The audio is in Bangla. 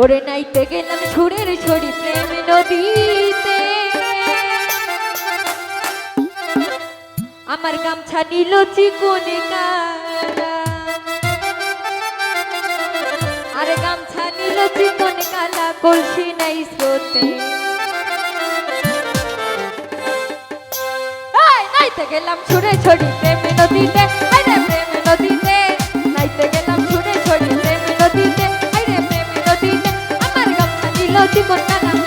ওরে নাইতে গেলাম সুরের ছড়ি প্রেম নদীতে। আমার গামছা নিল চিকনে আরে গামছা নিল চিকন কালা, কলসি নাই স্রোতে। গেলাম ছুড়ে ছড়ি প্রেম নদীতে। সত্যি করতাম